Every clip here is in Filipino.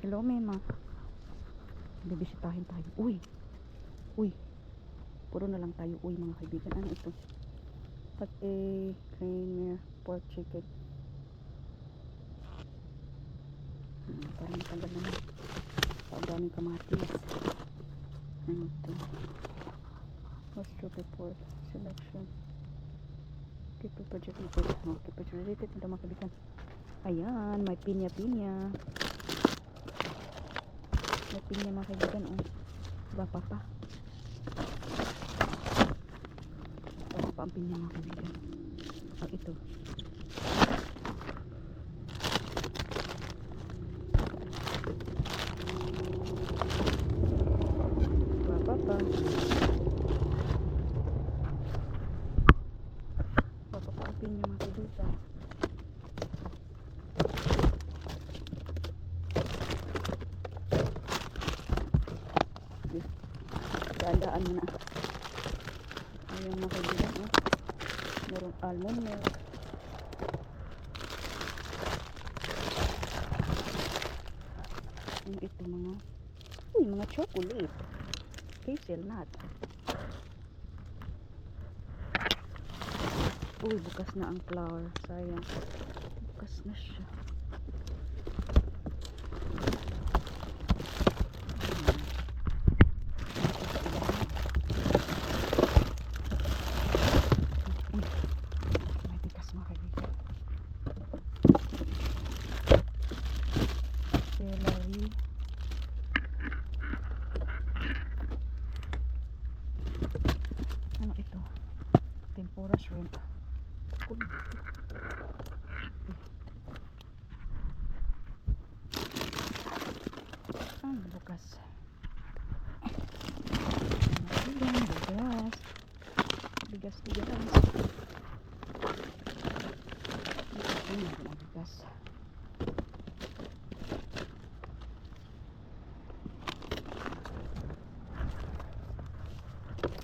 Hello, Mema. Bibisitahin tayo. Uy! Uy! Puro na lang tayo. Uy, mga kaibigan. Ano ito? Pag a creamer pork chicken. Hmm, parang matagal naman. Ang daming kamatis. Ano ito? Mushroom pork selection. People project report. Okay, project related. Ito mga kaibigan. Ayan, may pinya-pinya. May pinya mga kaibigan. Oh. Diba pa? Diba pa ang pinya mga kaibigan? Oh, ito. Mo na. Ayan mga kaibigan. Merong almond milk. Ano ito mga, uy, mga chocolate. Hazelnut. Uy, bukas na ang flower. Sayang. Bukas na siya. May bigas mga kaibigan. Celery. Ano ito? Tempura shrimp. Uy. Ah, bukas. Bigas, bigas. Bigas, bigas. Ada bigas.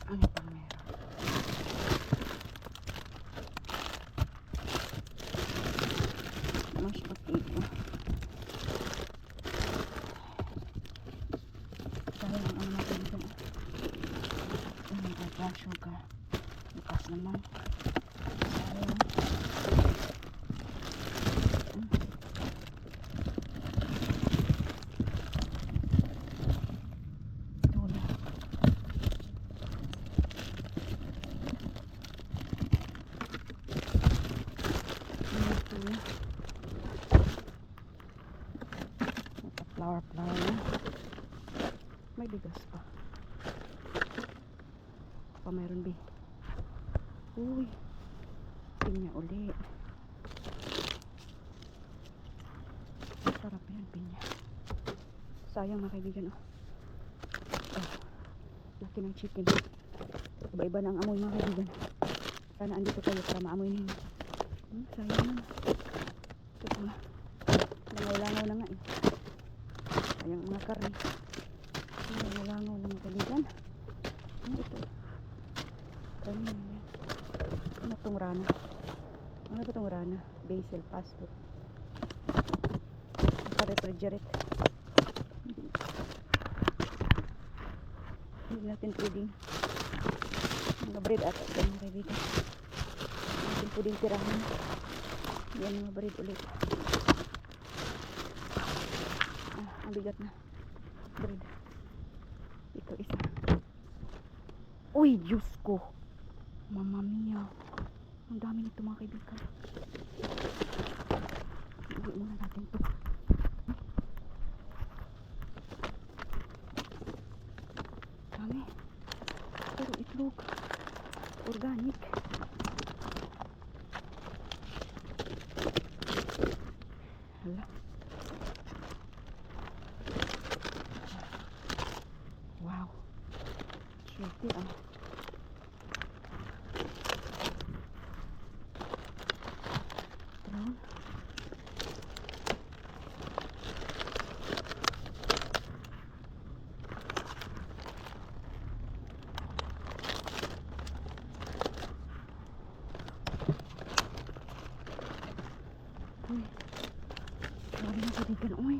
Ano pa meron? Mas potato. Sayang ang natin ito. Ano ba? Sugar. Bukas naman. Flower, flower. May bigas pa. Pa mayroon bi. Uy. Pinya uli. Sarap yan, pinya. Sayang mga kaibigan, oh. Oh. Laki ng chicken. Iba-iba na ang amoy mga kaibigan. Sana andito kayo para maamoy ninyo. Hmm, sayang na. Ito pa. Langaw-langaw na nga eh. Sayang mga karne. Langaw-langaw na mga kaibigan. Ano ito? Karne na yan. Ano itong rana? Ano ba itong rana? Basil, pasto. Naka-refrigerate. Hindi natin pwedeng mga bread at ito mga kaibigan. Hindi natin pwedeng tirahan. Yan mga bread ulit. Ah, ang bigat na. Bread. Ito isa. Uy, Diyos ko. Mama mia. Ang dami nito mga kaibigan. Uwi muna natin to. Dami. Pero itlog. Organic. Hala. Wow. Swerte ah. Brown. Uy. Grabe na sa tigan. Uy.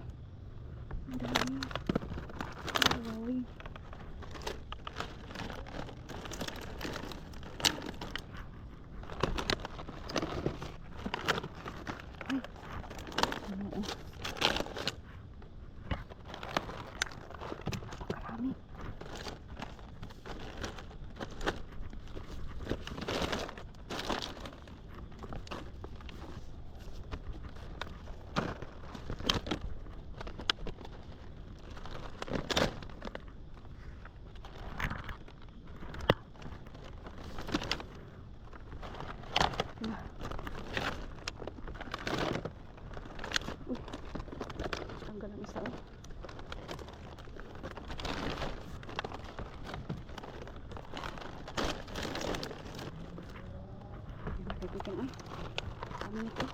Ang dami. Wowing. Ay, ano oh. Napakarami. Uy, tanggal ang isa oh. Nito.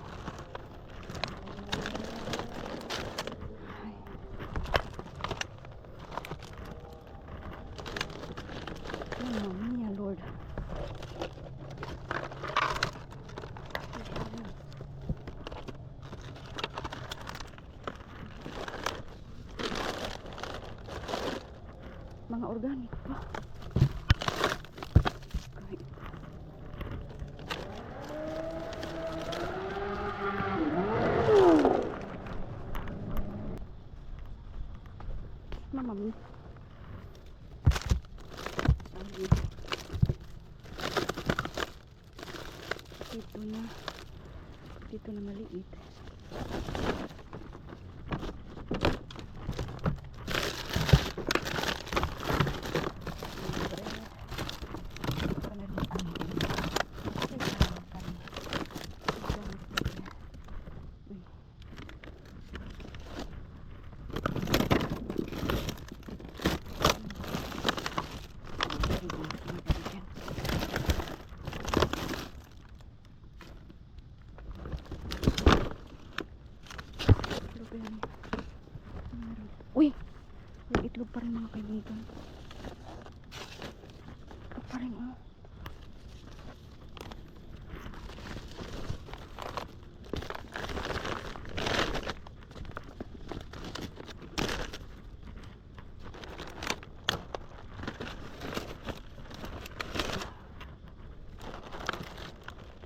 Ay. Mamma mia, Lord. Mga organic pa. Mama mi. Sabi. Dito na. Dito na maliit. Itlog pa rin mga kaibigan. Itlog pa rin oh.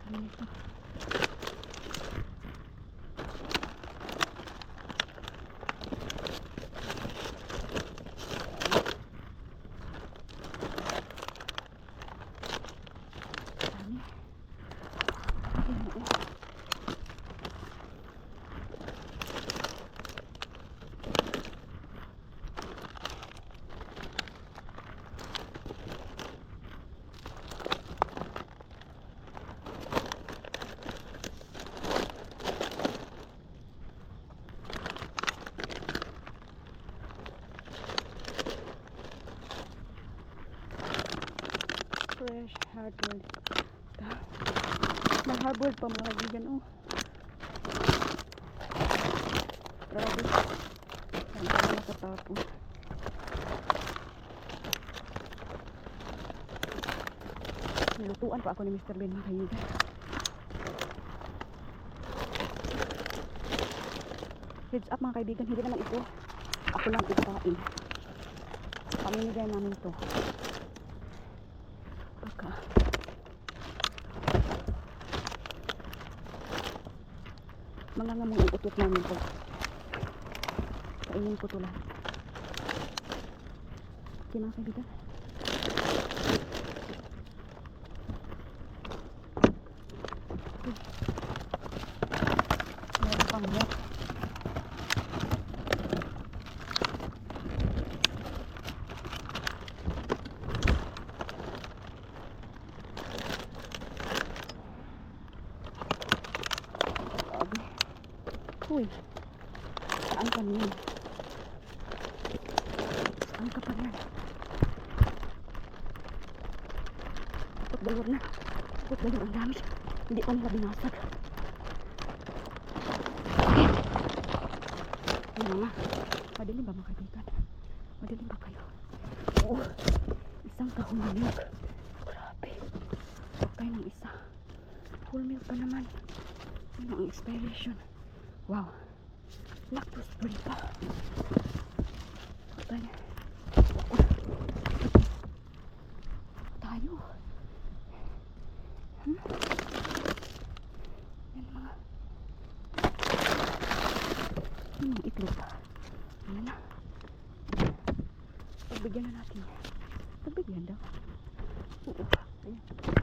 Ano nito? Dami. Ayun, oo. Fresh hardwood. Ah, Hardwood pa mga kaibigan, oh. Grabe. Parang pa nakatapos. Nilutuan pa ako ni Mr. Ben mga kaibigan. Heads up mga kaibigan, hindi naman ito. Ako lang ikain. Pamimigay namin to. Mga ngamong ang utot namin to. Kainin ko to lahat. Okay mga kaibigan. Meron pang milk. Grabe. Uy. Saan ka niyan? Saan ka pa niyan? Takot galor na. Takot galor ang dami. Hindi pa nila binasag. Bakit? Ano nga? Madilim ba mga kaibigan? Madilim ba kayo? Oo. Isang milk. Grabe. Patay ng isa. Full milk pa naman. Ano ang expiration? Wow. Free pa. tayo. Tayo. Hmm? Yan mga... Yan mga itlog. Ano na? Pagbigyan na natin. Pagbigyan daw. Oo. Ayan.